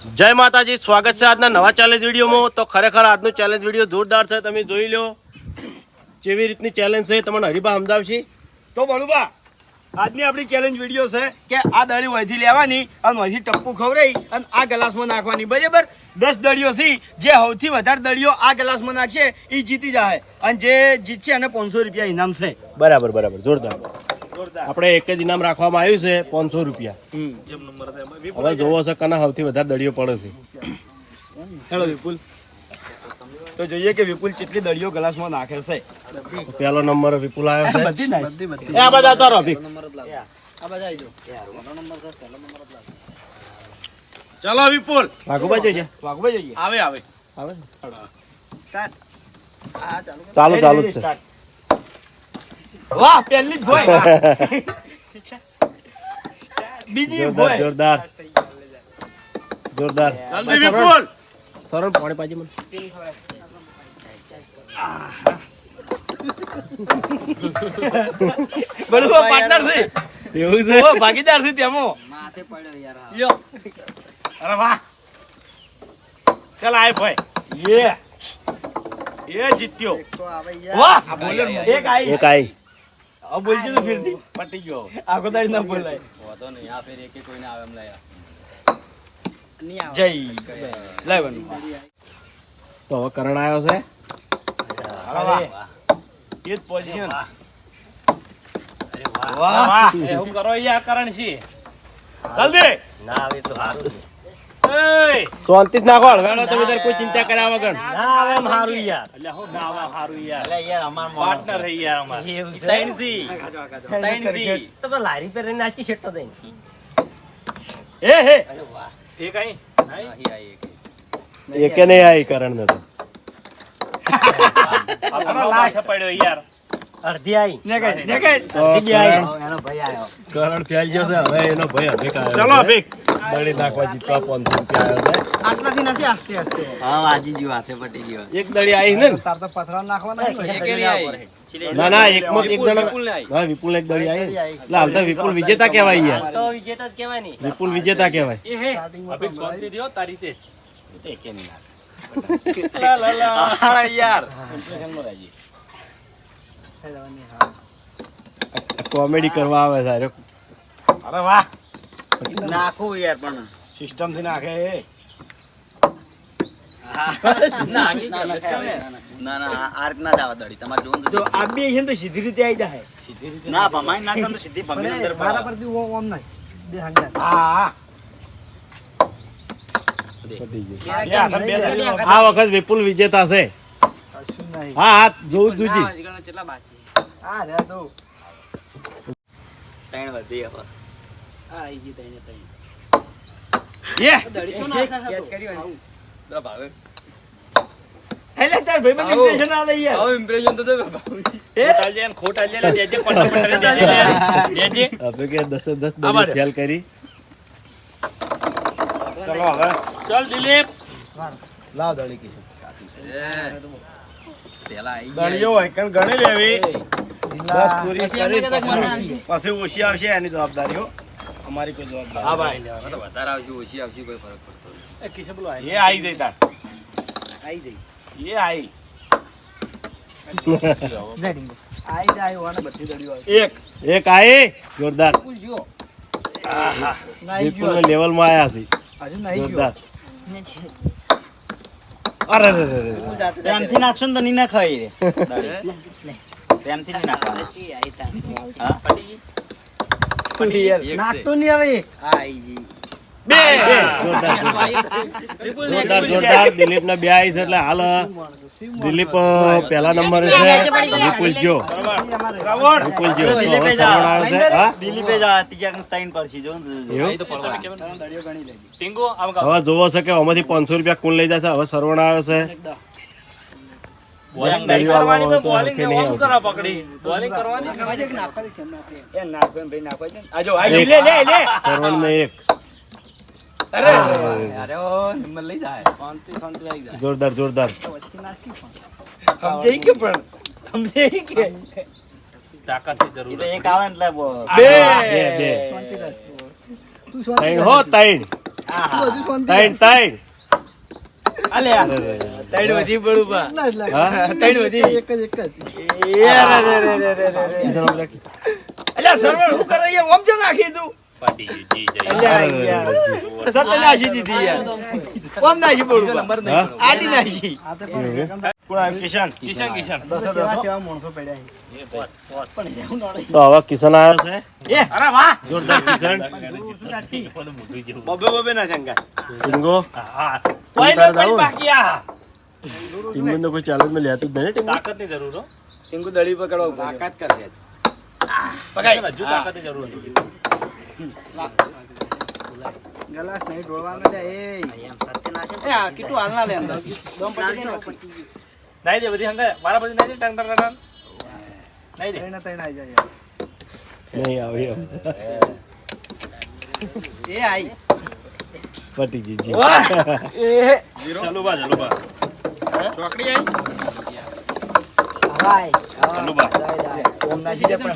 જય માતાજી સ્વાગત છે આજના નવા ચેલેન્જ વિડીયોમાં. તો ખરેખર આજનું ચેલેન્જ વીડિયો જોરદાર છે તમે જોઈ લો કેવી રીતની ચેલેન્જ છે તમને હરિભા સમજાવશી. તો બળુબા આજની આપણી ચેલેન્જ વીડિયો છે કે આ દળી વહીથી લેવાની અને વહીથી ટપકું ખવડાવી અને આ ગ્લાસમાં નાખવાની. બરાબર? દસ દળીઓ છે. જે સૌથી વધારે દળીઓ આ ગ્લાસમાં નાખશે એ જીતી જાય અને જે જીતશે એને પાંચસો રૂપિયા ઇનામ છે. બરાબર બરાબર. જોરદાર. આપણે એક જ ઇનામ રાખવામાં આવ્યું છે પાંચસો રૂપિયા. હવે જોવો છો કના સૌથી વધારે દળીઓ પડે છે. હેલો વિપુલ. તો જોઈએ કે વિપુલ કેટલી દળીઓ ગ્લાસમાં નાખે છે. પહેલો નંબર વિપુલ આવ્યો છે. બધી નાખી. બધી આ બધા તારો અભિક ચલો વિપુલ. વાઘુભાઈ જોઈએ. વાઘુભાઈ જઈએ. આવે આવે. આવે. ચાલુ ચાલુ છે. વાહ પહેલી જ ભોય બીજી જોરદાર જોરદાર. જોરદાર. જલ્દી વિપુલ! સરળ પાણી પાજી મને. બળુબા પાર્ટનર છે. એવું છે? ઓ ભાગીદાર છે તેમાં લ્યો. અરે વાહ. ચાલ આય ભાઈ. યે એ જીત્યો. વાહ! એક આઈ. એક આઈ. હવે બોલજો તો ફિરથી. પટી ગયો. આખો દાડી ના બોલાય. જય તો હવે કરણ આવ્યો છે. અરે વાહ. એ જ પોઝિશન વાહ. વાહ. એવું કરો યાર કરણ છે. જલ્દી એય શાંતિ જ નાખો હળવેડો તમે તાર કોઈ ચિંતા કર્યા વગર. એટલે હું ના આવે હારું યાર. પાર્ટનર હે યાર અમાર. ત્રણથી ત્રણથી એ હે. એ કઈ એકે નહીં આવી કરણ ને તો આપણો લાશ પડ્યો યાર અડધી આવી ને કઈ ને કઈ તો કરણ કરણ ફેલ ગયો છે હવે એનો ભાઈ અભિક આવ્યો ચલો છે. અભિક દળી નાખવા જીતવા પાંચસો રૂપિયા આવ્યો આટલાથી નથી આસ્તે આસ્તે હા વાજી ગયું હાથે પટી ગયો છે એક દળી આવી ને તાર તો પથરા નાખવાના હોય. ના ના એક માં એક જણા હા વિપુલ એક દળી આવી એટલે હાલ તો વિપુલ વિજેતા કહેવાય યાર તો વિજેતા જ કહેવાય ને વિપુલ વિજેતા કહેવાય એ હે સ્ટાર્ટિંગમાં અભિક તો શાંતિ રહ્યો તારી તે તે કે નહીં યાર કોમેડી કરવા આવે છે અરે અરે વાહ નાખું યાર પણ સિસ્ટમથી નાખે હે ના ના આ- આ રીતના જ આવે દડી તમારે જોન જો આ બે છે તો સીધી રીતે આવી જાય સીધી રીતે ના ભમાઈ ને તો સીધી ભમીને અંદર મારા પર દી ઓમ ઓમ નહીં. બે હાંડિયા. હા. આ વખત વિપુલ વિજેતા છે. હા હા જોવું જોજી આ રે તો. ત્રણ વધી હવે. આ આવી ગઈ ત્રણ ત્રણ. એ દડી તો? ના ખાસ તો યે એટલે તાર ભાઈબંધ impression આલે યાર. હવે કે દસે દસ આ બાજુ. દળી ફેલ કરી. ચલો હવે. ચલ દિલીપ. લાવ દળી એ. પેલા આઈ દળીઓ હોય કણ ગણી લેવી. દસ પૂરી પછી કરી પછી પછી ઓછી આવશે એની જવાબદારીઓ. અમારી કોઈ જવાબદારી હા ભાઈ. વધારે આવશે ઓછી આવશે કોઈ ફરક પડતો નહીં. એ આઈ જઈ તાર. આઈ જઈ. એ આઈ. એક. એક આઈ જોરદાર. લેવલમાં આયા છે. હજુ નાઈ ગયો. જોરદાર. અરે રે રે રે. નાખશો ને તો નહીં નાખાય રે પ્રેમથી નહીં નાખવાનું નાખતો નહીં હવે. બે. જોરદાર જોરદાર. જોરદાર દિલીપ ને બે આવી છે એટલે હાલ દિલીપ પહેલા નંબરે છે. વિપુલ જો. વિપુલ જો. હવે જોવો છે કે આમાંથી પાંચસો રૂપિયા કુલ લઈ જશે. હવે સરવણ આવ્યો છે. બોલિંગ દળીઓ આવવા હોય તો હરખી નહીં આવતી. એ નાખો ને ભાઈ નાખો. છે ને. આ જો, આ જો, લે લે લે. સરવણ ને એક. અરે ઓ હિંમત લઈ જાય. શાંતિ શાંતિ આવી જાય. જોરદાર જોરદાર. સમજાઈ કે પણ? સમજાઈ કે? એ તો એક આવે એટલે બે. બે બે તું શાંતિ હો શાંતિ ત્રણ ત્રણ અલે આ. વધી પડું બા. ના? ત્રણ વધી. એક જ એક જ એ રે રે રે રે રે રે રે. કિશન આમ રાખી. અલ્યા સરવણ હું કરે ઓમ જો નાખી તું. અલ્યા યાર સત નાખી દીધી યાર ઓમ નાખી પડું બા. હા? આડી? કોણ કિશન કિશન કિશન કેવા કેવા માણસો પડ્યા તો હવે કિશન આવ્યો છે એ અરે વાહ જોરદાર કિશન બબે બબે ના શંકા ટીંગો ટીંગો કોઈ challenge માં લેતું જ નહીં ટીંગો? ટિંકુ પકડવા તાકાત ગલાસ નહીં ઢોળવાનો લે, એ. એ આ કીટુ હાલ ના લે અંદર. દમ પટી જાય નહીં આવી એ આઈ. ગઈ જી. એ હવાઈ. જાય, જાય. ઓમ નાખી દે પણ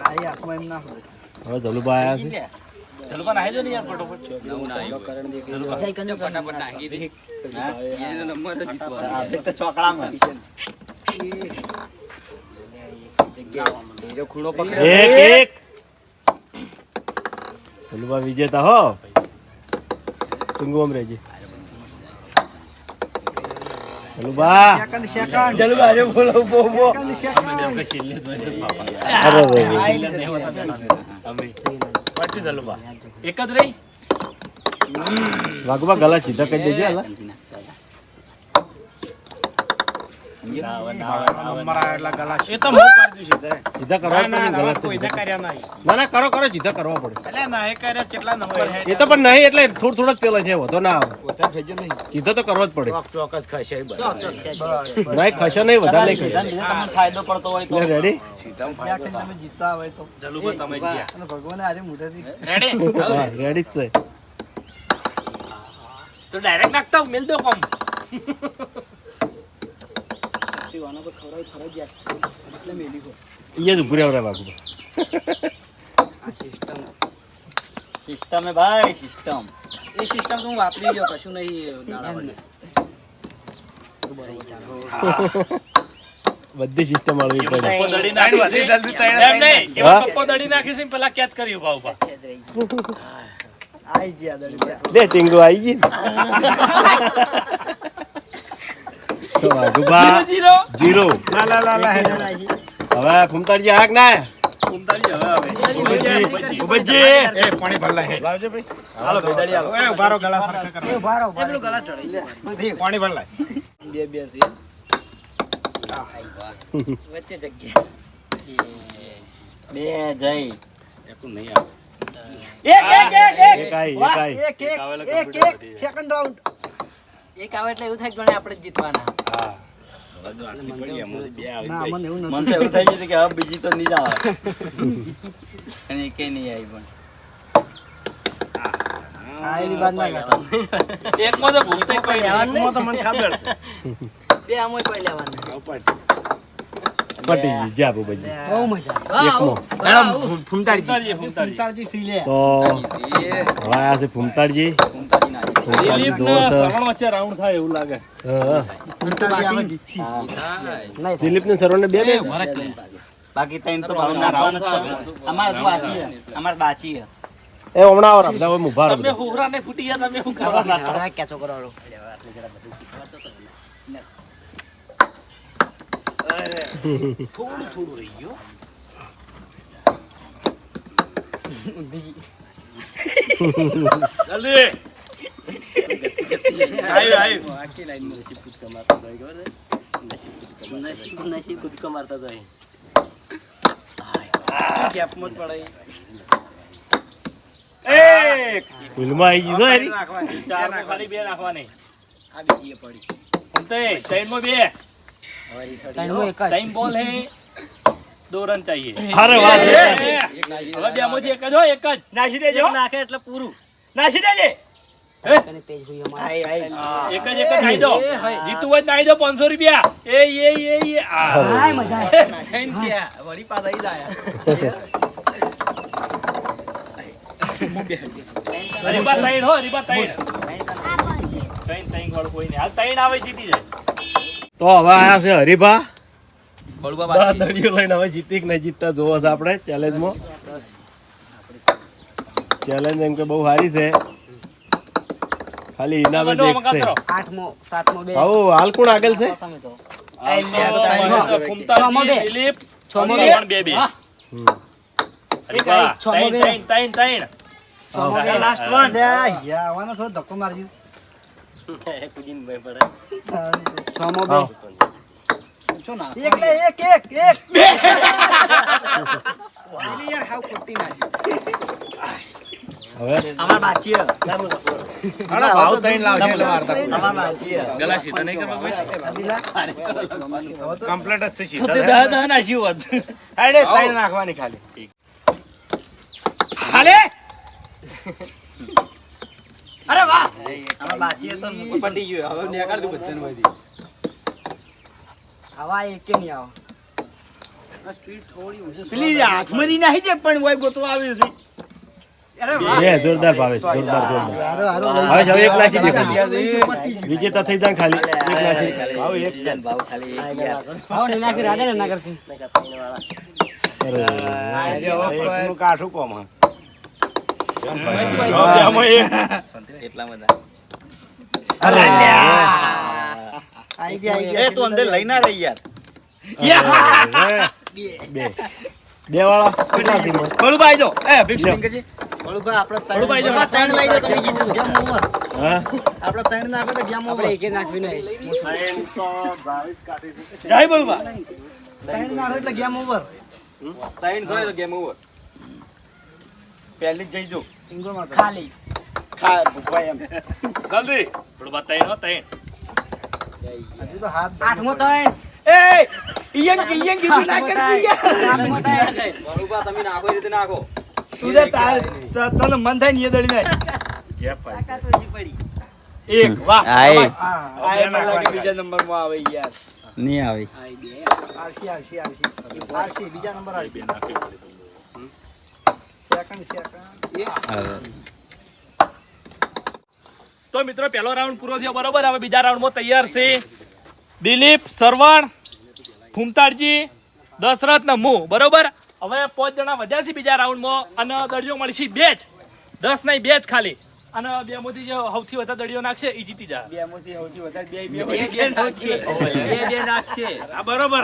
આઈ હાથમાં એમ ના હોય. હવે ધલુભા આયા છે. તો એક એક. ધલુભા વિજેતા હો. ટીંગો આમ રહેજે. સેકન્ડ. ચાલુ બાજુ બોલો બો. એક જ રહી? ગલા સીધા કરી દેજે હાલા. એ તો હું કરી દઉં છું સીધા કરવા પડે તો કોઈને સીધા. કર્યા નહીં. ના ના કરો કરો સીધા કરવા પડે. કેટલા નંબર એ તો પણ નહીં એટલે થોડું થોડો જ પેલો છે વધો ના આવે. સીધો તો કરવો જ પડે. ચોક્કસ ખસે નહીં ખસો નહીં વધારે નહીં ફાયદો પડતો હોય તો. રેડી જીતતા હોય તો. અને આજે મોઢેથી રેડી જ છે. તો ડાયરેક્ટ નાખતા મેલ દો કોમ. આના પર ખવડાવી ફરજિયાત છે. એટલે મેલી હોય. અહીંયા જ ઉભું રહેવડાય વાઘુભા આ સિસ્ટમ સિસ્ટમ હે ભાઈ સિસ્ટમ એ સિસ્ટમ તો હું વાપરી ગયો કશું નહીં બધી સિસ્ટમ આવી પડે દડી નાખી છે. પેલા કેચ કરી ઊભા ઊભા આઈ ગયા દડી. લે ટીંગો આવી ગઈ. તો જીરો લા લા લા હવે ફૂમતાજી હાક ના. ઉમતાલી હવે આવે. ઉભજી એ પાણી ભરલા હે. લાવજો ભાઈ. હાલો બેદાડી હાલો. એ ઉભારો ગળા ફરકા કરો એ પેલું ગલા ચડાઈ લે. પાણી ભરલા બે બે છે. આવે. જઈ એક એક એક. એક એક એક એક એક એક આવે એટલે એવું થાય કે આપણે જીતવાના. ના મને એવું મન તો એવું થઈ ગયું હતું કે હવે બીજી તો નહીં આવે. અને એકે નહીં આવી પણ. હા એની બાદ ના ગાતા એકમાં તો ભૂલતે કોઈ નહીં. તો મને ખબર છે. બે આમોય કોઈ લેવાના પટી ગઈ જા બાબાજી બહુ મજા એકમો. મેડમ ફૂમતાડી ઉમતાલીએ, ઉમતાલીએ. સી લે તો હવે છે ફૂમતાડજી. ઘૂમતાજી ના આવી. ફૂમતાડજી. દિલીપ ને હા. દિલીપ ને બે બાકી ત્રણ તો ભાવ છે. અમારે બાકી. બાકી એ હમણાં આવો રામ. હોય ઊભા રહો તમે. હુહરા ને ફૂટી ગયા તમે શું કે હવે કેચો કરાવડો થોડું થોડું રહી ગયો. જલ્દી. આયો આયો કેપમાં જ પડાય એક આવી ગઈ છો એરી. ખાલી બે નાખવાની આ બીજી પડી ઉમતે, ત્રણમાં બે. ત્રણ બોલ હે દો રન ચાહીએ અરે વાહ હવે બેમાંથી એક જ હો એક જ નાખી દેજો નાખે એટલે પૂરું નાખી દેજે અને પેજ જોઈએ અમારે. એક જ એક જ નાહી દો. જીતું હોય તો દો પાંચસો રૂપિયા. એ એ હાય મજા આવે. વળી પાછા હો કોઈ નહીં હાલ ત્રણ આવે જીતી જાય. તો હવે આયા છે હરીભા. દડીઓ લઈને હવે જીતી કે નહીં જીતતા જોવો છે આપણે ચેલેન્જમાં ચેલેન્જ એમ કે બહુ સારી છે. ખાલી ઇનામ જ એક છે. આઠમો સાતમો બે. આવો હાલ કોણ આગળ છે? તમે તો દિલીપ છમો બે. ત્રણ બે બે. છમો બે. ત્રણ ત્રણ ત્રણ છમો બે. Last one. આવવાનો થોડો ધક્કો મારજો છમો બે. એકલે એક એક એક. પેલી યાર હાવ ખોટી નાખી. હવે? અમાર બાચી હે. ભાવ ત્રણ લાવશે એટલે વાર્તા. ગલા સીધા નહીં કરવા કોઈ કમ્પ્લીટ જ થઈ તે દહ દહ નાખ્યું હોત. અરે ત્રણ નાખવાની ખાલી ખાલી અરે વાહ અમાર બાચી હે તો પટી ગયું હવે નેકાળ દઉં બધાને બધી. આવા એકે નહીં આવો પેલી હાથમાંથી નાખી દે પણ હોય ગોતવા આવ્યું છે અરે બે જોરદાર જોરદાર જોરદાર. હવે હવે એક નાખી દે વિજેતા થઈ જાય ખાલી. એક નાખી ભાવ એક ભાવ ખાલી એક યાર. નાખી રાધે ને ના કરતી કાઠું કોમ એટલા બધા. આઈ ગયા આઈ એ તું અંદર લઈ ના રહી યાર. બે. બે વાળા કેટલા ટીમમાં? બળુભાઈ જો. એ આપણે ત્રણ- જો. લઈ જાઓ તમે. જેમ over. હા? આપણે ત્રણ નાખો તો જેમ over. આપણે નાખવી નહીં. જય બળુભા ત્રણ નાખો એટલે ગેમ ઓવર ત્રણ થાય તો game over. પહેલી જ જઈ જો. ખાલી. ખા ભૂખભાઈ એમ. જલ્દી. નો ત્રણ હજુ તો હાથ આઠમો ત્રણ. એ ઈયન ઈયન કીધું ના કરતી યાર. આઠમો તમે નાખો રીતે નાખો તું જે તાર તને મન થાય ને એ દળી નાખ એક વાહ આય. આ લાગે બીજા નંબરમાં આવે યાર. નહીં આવે. આવશે આવશે આવશે આવશે બીજા નંબર આવશે સેકન્ડ સેકન્ડ તો. મિત્રો પહેલો રાઉન્ડ પૂરો થયો. બરોબર? હવે બીજા રાઉન્ડમાં તૈયાર છે દિલીપ સરવણ. ફૂમતાડજી દશરથ ને હું બરોબર? હવે પાંચ જણા વધ્યા છે બીજા રાઉન્ડમાં અને દળીઓ મળશે બે જ દસ નહીં બે જ ખાલી. અને બે મોથી જે સૌથી વધારે દળીઓ નાખશે એ જીતી જાય બે મોથી સૌથી વધારે બે બે બે બે નાખશે. બે બે નાખશે. બરોબર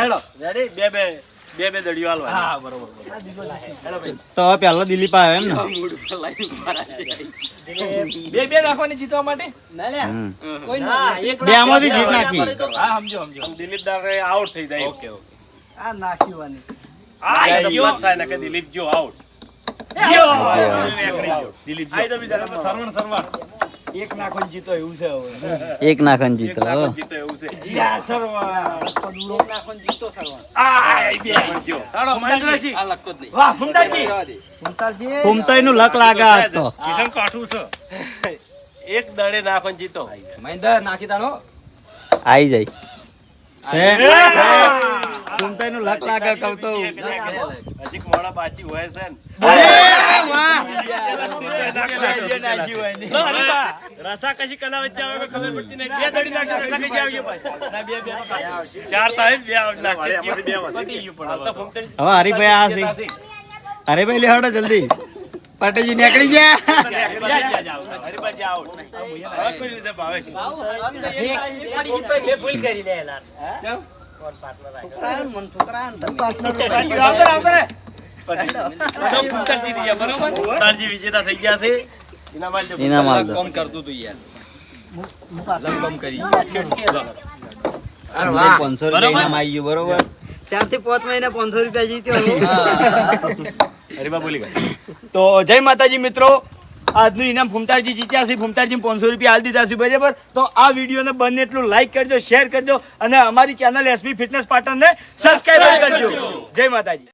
હેલો. રેડી? બે બે બે બે દળીઓ હાલવા હા બરોબર. તો હવે દિલીપ આવે એમ ને? બે બે રાખવાની જીતવા માટે? બે આમાંથી જીત નાખી. હા સમજો સમજો. દિલીપ દારે આઉટ થઈ જાય. Okay okay. આ નાખ્યું આ ગયો. થાય ને કે દિલીપ જો આઉટ. દિલીપ આઈ તો બીજા નંબર સરવણ સરવણ. એક નાખન જીતો એવું છે હવે. એક નાખન જીતો જીતો એવું છે. યા સરવા નાખન જીતો જો નું લક લાગે. છે. એક દડે નાખો ને જીતો. મહેન્દ્ર નાખી તાણો આઈ જાય. ફૂમતાઈ નું લક લાગે કઉ તો. હજી મોડા બાકી હોય છે ને. નાખી હોય ને લો, હરીબા. રસા કશી કના વચ્ચે આવે ખબર પડતી નહીં. બે દડી નાખશે રસા કશી આવી ભાઈ ચાર બે નાખશે હવે. હરીભાઈ આ છે. હરીભાઈ લે હડો જલ્દી. પટેજી નીકળી ગયા. જા, જા, જા. હરીબાજી આઉટ હવે કોઈ રીતે ભાવે છે આવતર આવતર તો ફૂમતાડ જીતી ગયા, બરોબર ફૂમતાડજી વિજેતા થઈ ગયા છે. ઇનામ કોમ કરતું તું યાર. હરીભાઈ 500 રૂપિયા ઇનામ આવી ગયું બરોબર. ચારથી પાંચ મહિના પાંચસો રૂપિયા જીત્યો તો જય માતાજી મિત્રો. આજનું ઇનામ ફૂમતાજી જીત્યા છે. ફૂમતાજી પાંચસો રૂપિયા હાલ દીધા છે બરાબર? તો આ વિડીયોને બંને એટલું લાઈક કરજો શેર કરજો અને અમારી ચેનલ એસબી ફિટનેસ પાટણને સબસ્ક્રાઈબ કરજો. જય માતાજી.